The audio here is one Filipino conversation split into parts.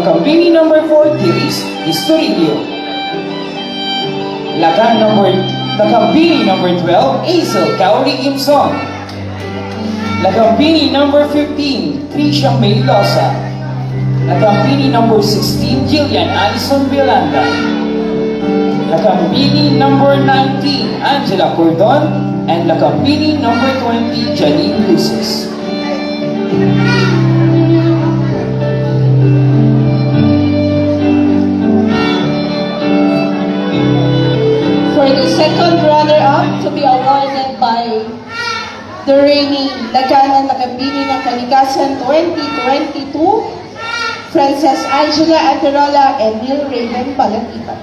Lakambini number 4, Kiris Istorilio. Lakan number Lakambini number 12, Hazel Kauri Imson. Lakambini number 15, Trisha May Losa. Lakambini number 16, Jillian Alison Violanda. Lakambini number 19, Angela Cordon. And Lakambini number 20, Janine Luces. Reigning Laganan Lakambini ng Kalikasan 2022, Frances Angela Anterola and Neil Raymond Balatipan.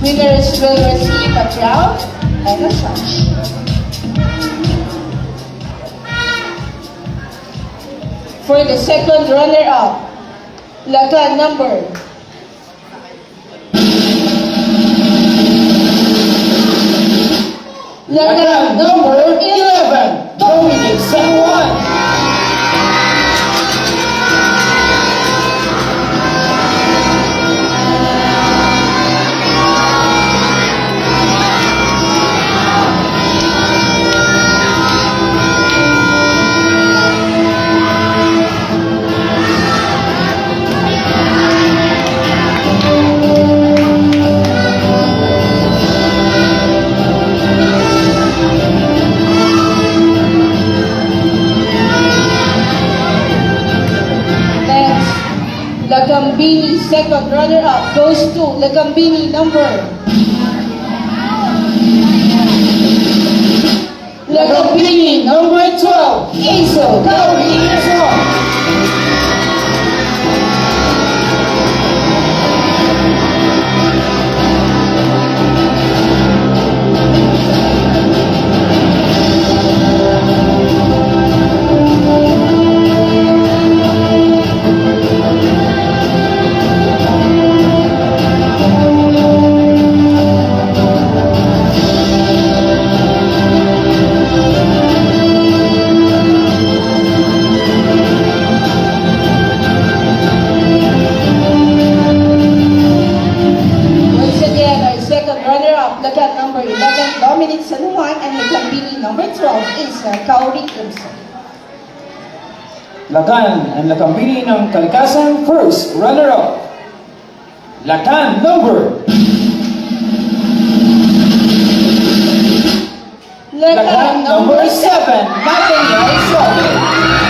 Winners will receive a crown and a sash. For the second runner-up, Lagan number runner-up goes to Lagambini number. Lakan and Lakambini ng Kalikasan, first runner-up. Lakan number Lakan number 7, Nathaniel Sobe.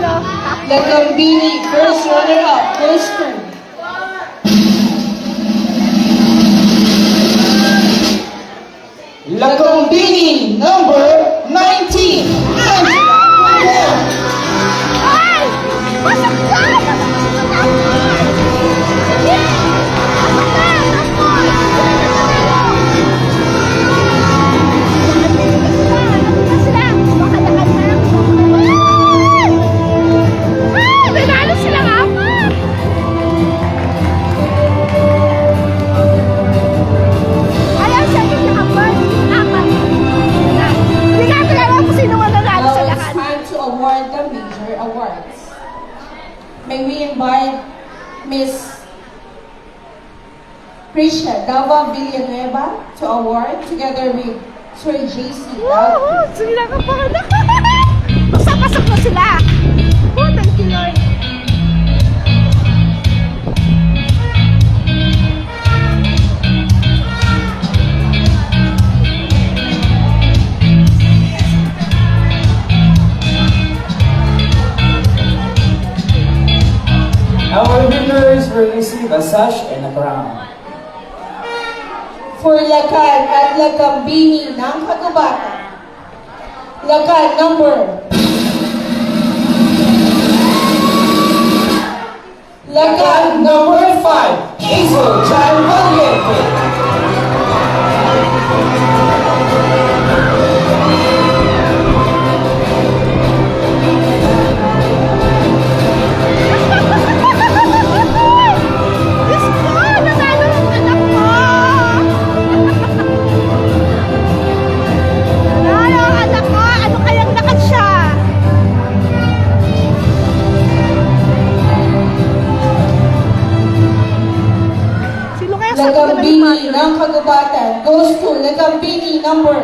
Lagambini first runner-up goes to Lakambini number 19, Sir JC. Wow! Sila ka pa na! Basta pasok na sila! Oh, thank you, Lord! Our winner a sash and a crown. For Lakan at Lakambini ng Kagubatan. Lakan number. Lakan number 5, Hazel Jan Valiente. Goes to Lakambini number.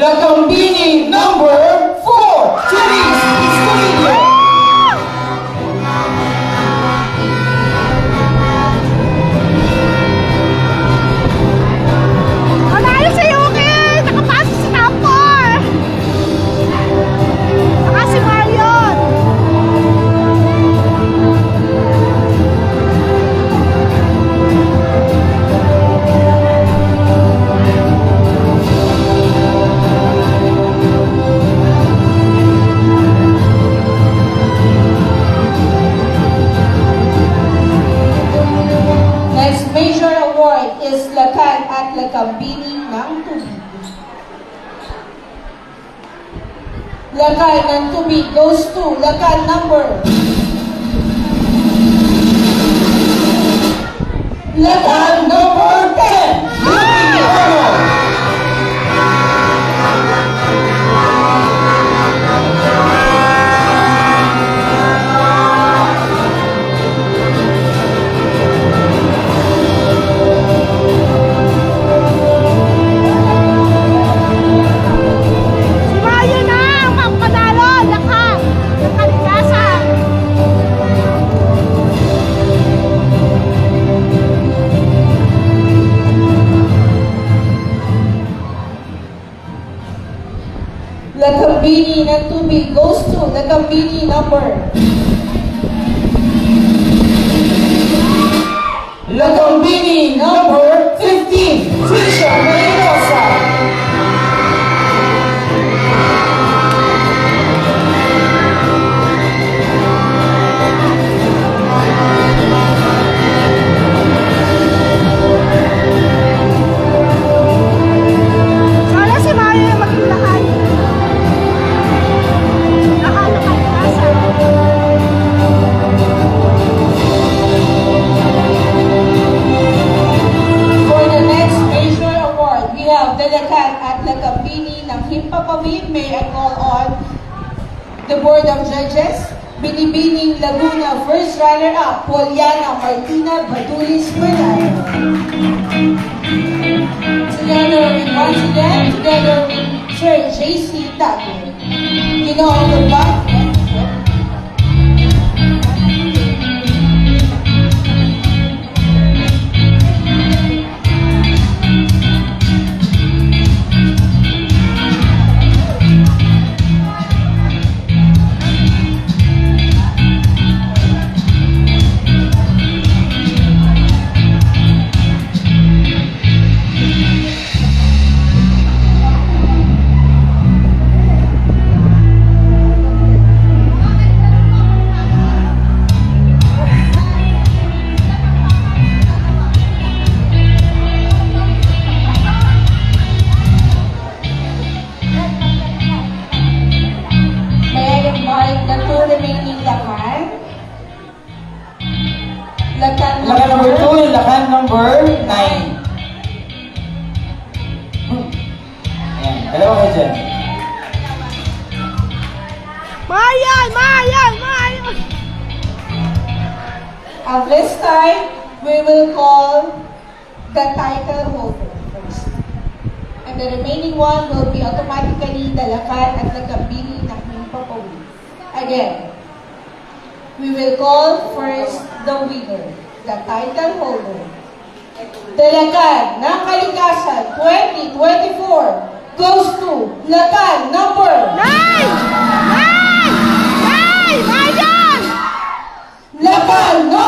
Lakambini number at Lakambini ng Tubig. Lakan ng Tubig goes to Lakan number. Lakan And number 10, to Lakambini number. May I call on the Board of Judges, Binibining Laguna First Runner-Up, Poliana Martina Badulis Bernal. Together with, once again, together with Sir J.C. Tago. Ginoong Lubak, May this time, we will call the title holder first. And the remaining one will be automatically the Lakan at Lakambini ng Himpapawid. Again, we will call first the winner, the title holder. The Lakan ng Kalikasan 2024 goes to Lakan number Nine! Nine! Nine! Mario!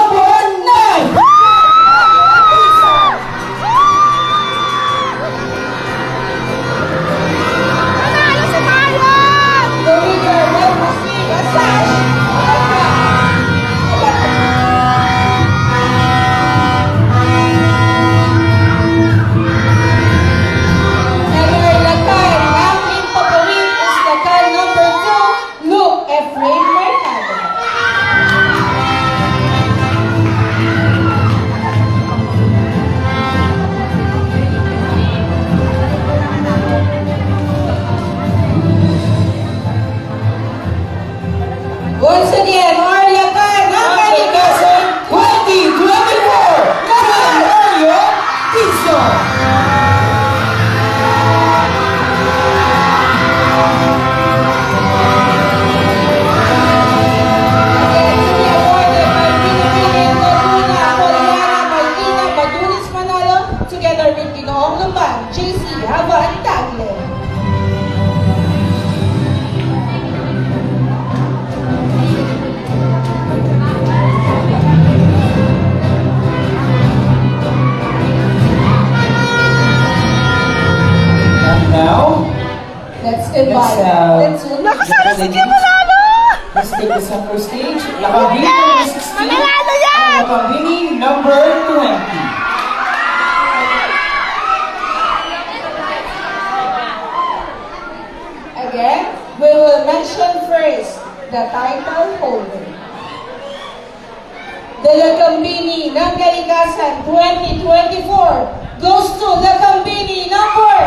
Nakabili number number 20. Again, we will mention first the title holder. The Lakambini ng 2024 goes to Lakambini number...